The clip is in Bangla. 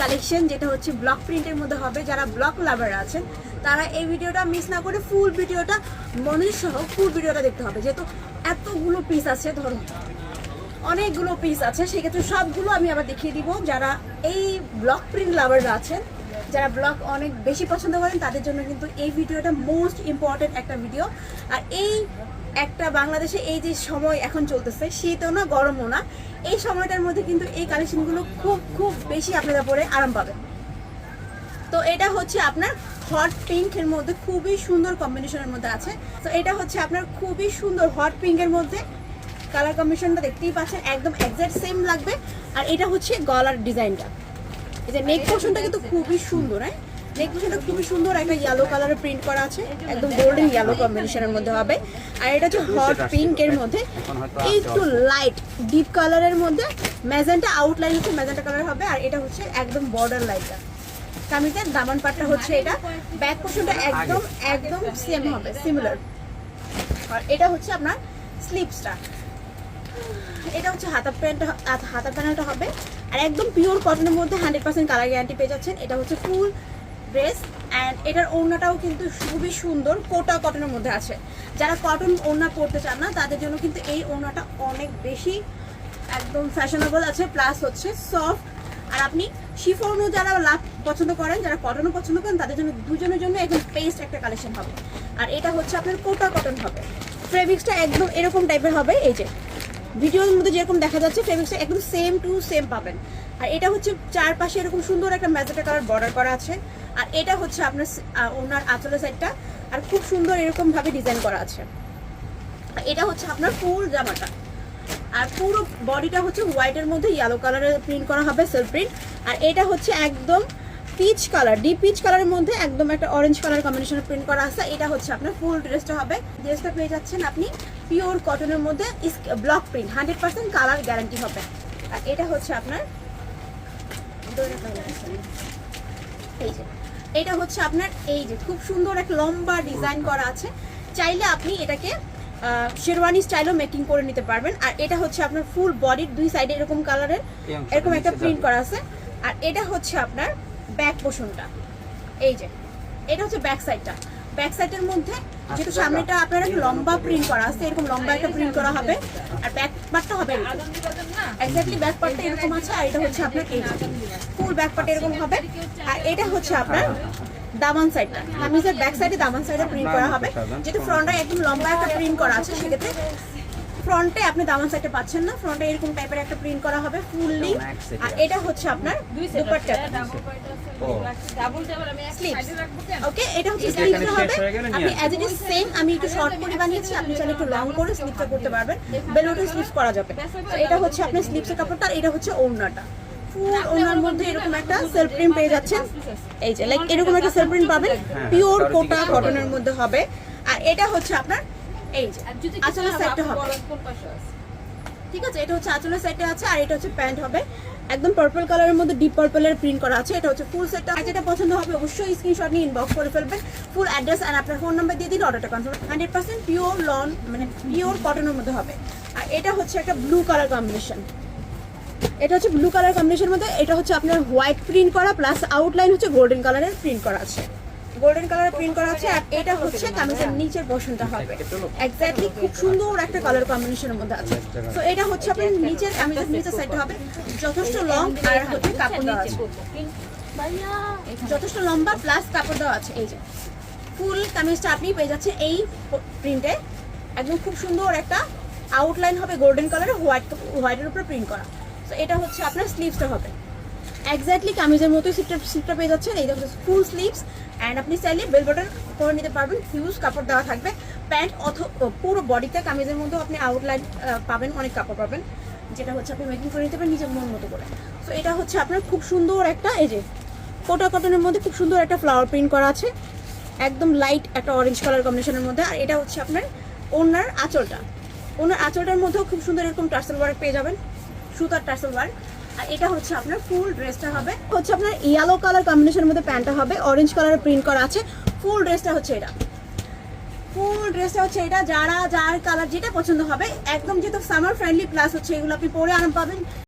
কালেকশন যেটা হচ্ছে ব্লক প্রিন্টের মধ্যে হবে, যারা ব্লক লাভার আছেন তারা এই ভিডিওটা মিস না করে ফুল ভিডিওটা মনের সহ ফুল ভিডিওটা দেখতে হবে। যেহেতু এতগুলো পিস আছে ধরুন অনেকগুলো পিস আছে, সেক্ষেত্রে সবগুলো আমি আবার দেখিয়ে দিব। যারা এই ব্লক প্রিন্ট লাভাররা আছেন, যারা ব্লগ অনেক বেশি পছন্দ করেন, তাদের জন্য কিন্তু এই ভিডিওটা মোস্ট ইম্পর্টেন্ট একটা ভিডিও আর এই একটা বাংলাদেশে এই যে সময় এখন চলতেছে, শীতও না, গরমও না, এই সময়টার মধ্যে কিন্তু এই কালেকশনগুলো খুব খুব বেশি আপনারা পরে আরাম পাবেন। তো এটা হচ্ছে আপনার হট পিঙ্কের মধ্যে, খুবই সুন্দর কম্বিনেশনের মধ্যে আছে। তো এটা হচ্ছে আপনার খুবই সুন্দর হট পিঙ্কের মধ্যে। কালার কম্বিনেশনটা দেখতেই পাচ্ছেন, একদম এক্সাক্ট সেম লাগবে। আর এটা হচ্ছে গলার ডিজাইনটা এই যে নেক পোর্শনটা কিন্তু খুবই সুন্দর হ্যাঁ? নেক পোর্শনটা খুবই সুন্দর একটা ইয়েলো কালারের প্রিন্ট করা আছে, একদম গোল্ডেন ইয়েলো কম্বিনেশনের মধ্যে হবে। আর এটা হচ্ছে হট পিঙ্কের মধ্যে, একটু লাইট ডিপ কালারের মধ্যে ম্যাজেন্টা আউটলাইন হচ্ছে ম্যাজেন্টা কালার হবে, আর এটা হচ্ছে একদম বর্ডার লাইটটা কামিজের দামান পাটটা হচ্ছে এটা ব্যাক পোর্শনটা একদম একদম সেম হবে সিমিলার আর এটা হচ্ছে আপনার স্লিপসটা এটা হচ্ছে হাতা প্যান্ট, হাতা প্যানেলটা হবে, আর একদম পিওর কটনের মধ্যে হান্ড্রেড পার্সেন্ট কালার গ্যারান্টি পেয়ে যাচ্ছেন। এটা হচ্ছে ফুল ড্রেস অ্যান্ড এটার ওড়নাটাও কিন্তু খুবই সুন্দর, কোটা কটনের মধ্যে আছে। যারা কটন ওড়না পরতে চান না, তাদের জন্য কিন্তু এই ওড়নাটা অনেক বেশি একদম ফ্যাশনেবল আছে প্লাস হচ্ছে সফট আর আপনি শিফনও যারা লাভ পছন্দ করেন, যারা কটনও পছন্দ করেন, তাদের জন্য দুজনের জন্য একদম পেস্ট একটা কালেকশন হবে। আর এটা হচ্ছে আপনার কোটা কটন হবে। ফেব্রিক্সটা একদম এরকম টাইপের হবে, এই যে। ভিডিওর মধ্যে যেরকম দেখা যাচ্ছে ফেব্রিক্সটা একদম সেম টু সেম পাবেন। আর এটা হচ্ছে চারপাশে এরকম সুন্দর একটা ম্যাজেটা কালার বর্ডার করা আছে। আর এটা হচ্ছে আপনার ওনার আঁচলের সাইডটা। আর খুব সুন্দর এরকম ভাবে ডিজাইন করা আছে। এটা হচ্ছে আপনার ফুল জামাটা। আর পুরো বডিটা হচ্ছে হোয়াইটের মধ্যে ইয়েলো কালারের প্রিন্ট করা হবে সেলফ প্রিন্ট আর এটা হচ্ছে একদম পিচ কালার ডিপ পিচ কালারের মধ্যে একদম একটা অরেঞ্জ কালার কম্বিনেশনে প্রিন্ট করা আছে। এটা হচ্ছে আপনার ফুল ড্রেসটা হবে। ড্রেসটা পেয়ে যাচ্ছেন আপনি পিওর কটনের মধ্যে block print hundred percent colour guarantee হবে। আর এটা হচ্ছে আপনার এই যে। এটা হচ্ছে আপনার এই যে খুব সুন্দর একটা লম্বা ডিজাইন করা আছে। চাইলে আপনি এটাকে শেরওয়ানি স্টাইলও মেকিং করে নিতে পারবেন। আর এটা হচ্ছে আপনার ফুল বডির দুই সাইডে এরকম কালারের এরকম একটা প্রিন্ট করা আছে। আর এটা হচ্ছে আপনার ব্যাক পোর্শনটা এই যে এটা হচ্ছে ব্যাক সাইডটা ব্যাক সাইডের মধ্যে যেহেতু আচ্ছা, সামনেটা আপনার একটা লম্বা প্রিন্ট করা আছে এরকম লম্বা একটা প্রিন্ট করা হবে। আর ব্যাক পার্টটা হবে এক্স্যাক্টলি ব্যাক পার্টটা এরকম আছে আর এটা হচ্ছে আপনার এই ফুল ব্যাক পার্ট এরকম হবে। আর এটা হচ্ছে আপনার দামান সাইডটা কামিজের ব্যাক সাইডে দামান সাইডে প্রিন্ট করা হবে। যেহেতু ফ্রন্টটা একদম লম্বা একটা প্রিন্ট করা আছে সেক্ষেত্রে। ফ্রন্টে আপনি দামান সাইডে পাচ্ছেন না। ফ্রন্টে এরকম টাইপের একটা প্রিন্ট করা হবে ফুললি আর এটা হচ্ছে আপনার দুপাট্টা। ওকে এটা হচ্ছে স্লিভস হবে। আপনি। অ্যাজ ইট ইজ সেম আমি একটু শর্ট করে বানিয়েছি আপনি চাইলে একটু লং করে স্লিভটা করতে পারবেন। বেলুটে স্লিভস করা যাবে। তো এটা হচ্ছে আপনার স্লিভসের কাপড়টা আর এটা হচ্ছে ওড়নাটা। ফুল মধ্যে এরকম একটা সেলফ প্রিন্ট পেয়ে যাচ্ছেন। এই যে লাইক এরকম একটা সেলফ প্রিন্ট পাবেন। পিওর কোটা কটনের মধ্যে হবে। আর এটা হচ্ছে আপনার এই যে আঁচলের সাইডটা হবে। ঠিক আছে এটা হচ্ছে আঁচলের সাইডে আছে আর এটা হচ্ছে প্যান্ট হবে। একদম পার্পল কালারের মধ্যে ডিপ পার্পলের প্রিন্ট করা আছে এটা হচ্ছে ফুল সেটটা যেটা পছন্দ হবে অবশ্যই স্ক্রিনশট নিয়ে ইনবক্স করে ফেলবেন। ফুল অ্যাড্রেস আর আপনার ফোন নাম্বার দিয়ে দিন অর্ডারটা confirm hundred percent pure lawn মানে পিওর কটনের মধ্যে হবে। আর এটা হচ্ছে একটা ব্লু কালার কম্বিনেশন এটা হচ্ছে ব্লু কালার কম্বিনেশনের মধ্যে এটা হচ্ছে আপনার হোয়াইট প্রিন্ট করা প্লাস আউটলাইন হচ্ছে গোল্ডেন কালারের প্রিন্ট করা আছে। গোল্ডেন কালারের প্রিন্ট করা আছে আর এটা হচ্ছে কামিজের নিচের পোর্শনটা হবে। এক্স্যাক্টলি খুব সুন্দর একটা কালার কম্বিনেশনের মধ্যে আছে। তো এটা হচ্ছে আপনার নিচের কামিজের নিচের সাইডটা হবে। যথেষ্ট লং আর হচ্ছে কাপড় দেওয়া আছে। যথেষ্ট লম্বা প্লাস কাপড় দেওয়া আছে। এই যে ফুল কামিজটা আপনি পেয়ে যাচ্ছেন এই প্রিন্টে একদম খুব সুন্দর একটা আউটলাইন হবে গোল্ডেন কালারের হোয়াইট হোয়াইটের উপরে প্রিন্ট করা। তো এটা হচ্ছে আপনার স্লিভসটা হবে। এক্স্যাক্টলি কামিজের মতোই সিটটা সিটটা পেয়ে যাচ্ছেন। এই দেখুন ফুল স্লিভস অ্যান্ড আপনি চাইলে বেল বাটন করে নিতে পারবেন। হিউজ কাপড় দেওয়া থাকবে। প্যান্ট অথ পুরো বডিতে কামিজের মধ্যেও আপনি আউটলাইন পাবেন, অনেক কাপড় পাবেন। যেটা হচ্ছে আপনি মেকিং করে নিতে পারেন নিজের মন মতো করে। সো এটা হচ্ছে আপনার খুব সুন্দর একটা, এই যে, কোটা কটনের মধ্যে খুব সুন্দর একটা ফ্লাওয়ার প্রিন্ট করা আছে। একদম লাইট একটা অরেঞ্জ কালার কম্বিনেশনের মধ্যে। আর এটা হচ্ছে আপনার ওনার আঁচলটা। ওনার আঁচলটার মধ্যেও খুব সুন্দর এরকম টার্সেল ওয়ার্ক পেয়ে যাবেন। সুতার টার্সেল ওয়ার্ক এটা হচ্ছে আপনার ফুল ড্রেসটা হবে। হচ্ছে আপনার ইয়েলো কালার কম্বিনেশনের মধ্যে প্যান্টটা হবে অরেঞ্জ প্রিন্ট করা আছে। ফুল হচ্ছে এটা। ফুল ড্রেসটা হচ্ছে এটা, যারা, যার কালার যেটা পছন্দ হবে, একদম যেহেতু সামার ফ্রেন্ডলি প্লাস হচ্ছে, এগুলো আপনি পরে আরাম পাবেন।